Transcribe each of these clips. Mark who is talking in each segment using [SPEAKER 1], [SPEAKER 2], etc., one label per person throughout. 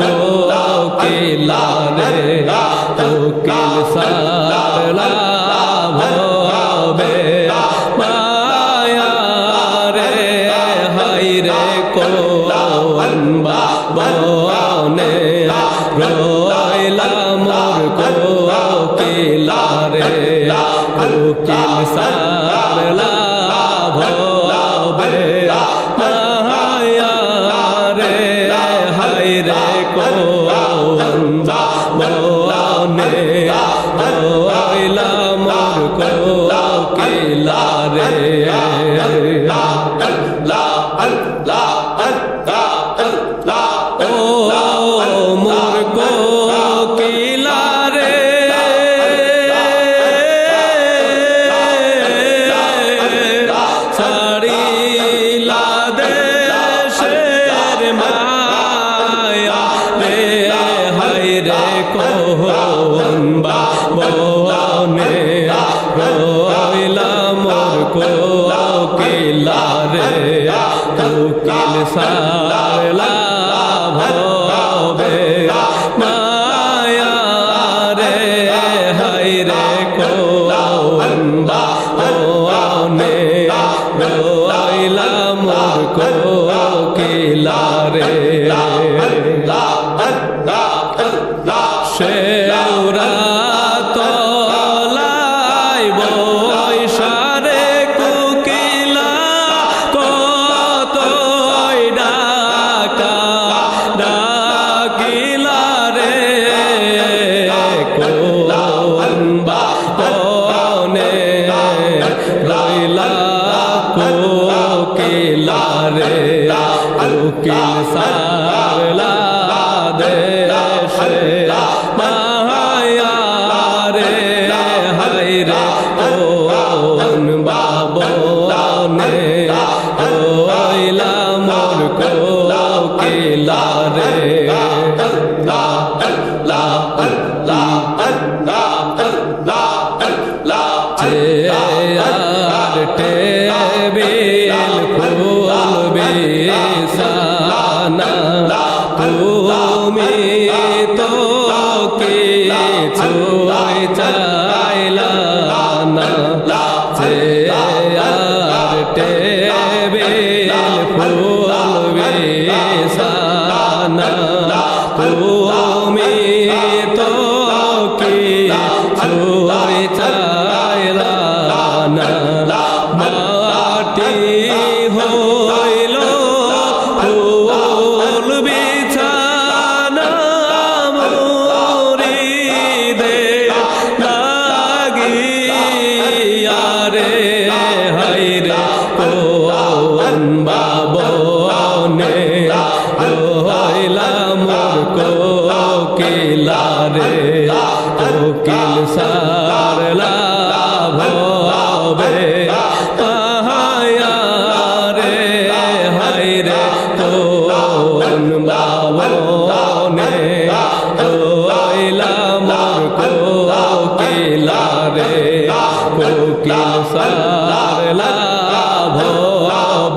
[SPEAKER 1] के लाले तो के साला भोबे माया रे हाय रे को अनबा बोने रोयला मोर को के लारे तो के साला भोबे माया रे हाय रे কোকিলা রে কোকিল সারলা ভবে মায়া রে হাই রে কোন বনে রইলা মোর কোকিলা রে কোকিলা রে কোকিল সারলা দেশে মায়া রে হাই রে কোন বাবনে রইলা মোর কোকিলা রে টেবিল ফুল বিছানা তুমি তো কিছু চাইলা না। চেয়ার টেবিল ফুল বিছানা তুমি তো কিছু চাইলা না। কোন বাবনে রইলা মোর কোকিলা রে কোকিল সারলা ভবে পাহায়া রে হাই রে কোন বাবনে রইলা মোর কোকিলা রে কোকিল সারলা ভবে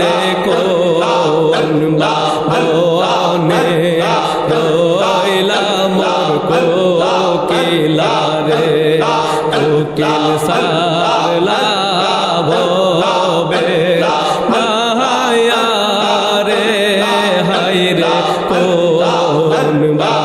[SPEAKER 1] রে কোন রইলা মোর কোকিলা রে। কোকিল সারলা ভবে মায়া রে হাই রে, কোন বাবনে